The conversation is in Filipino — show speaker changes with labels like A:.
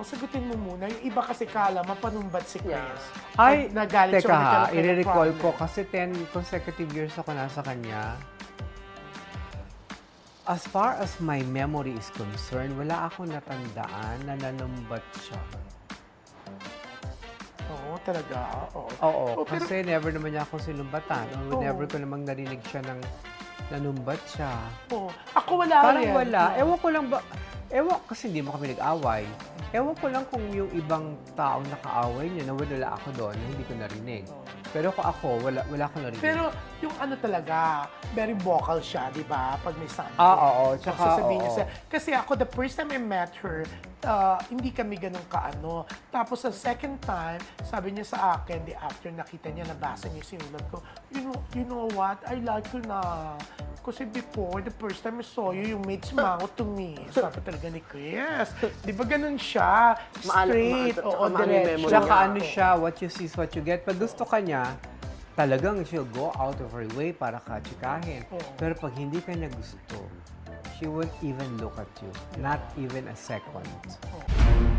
A: Sagutin mo muna. Yung iba kasi kala, mapanumbat si Chris.
B: Yeah. Ay,
A: Pag nagalit
B: teka
A: siya,
B: ha, i-recall ko kasi 10 consecutive years ako nasa kanya. As far as my memory is concerned, wala akong natandaan na nanumbat siya.
A: Oo, talaga. Oo.
B: Oo,
A: Oh, pero-
B: kasi never naman niya akong sinumbatan.
A: Oo.
B: never ko namang narinig siya ng nanumbat siya.
A: Oo. Ako wala
B: Parang
A: rin.
B: wala. Ewan ko lang ba, ewan kasi hindi mo kami nag-away. Ewan ko lang kung yung ibang taong nakaaway niya, nawala ako doon, na hindi ko narinig. Pero kung ako, wala, wala akong narinig.
A: Pero yung ano talaga, very vocal siya, di ba? Pag may something.
B: Ah, oo. Tsaka,
A: Sasabihin niya sa- Kasi ako, the first time I met her, uh, hindi kami ganun kaano. Tapos sa second time, sabi niya sa akin, the after nakita niya, nabasa niya yung sinulat ko, you know, you know what? I like you na. Kasi before, the first time I saw you, you made smile to me. Sabi talaga ni Chris. Di ba ganun siya? Straight,
C: maala-
A: oo,
C: yung
A: diretso.
C: memory
B: Tsaka
C: niya.
B: ano siya, what you see is what you get. Pag gusto ka niya, talagang she'll go out of her way para ka tsikahin.
A: Oo.
B: Pero pag hindi ka niya gusto, she won't even look at you. Not even a second.
A: Oo.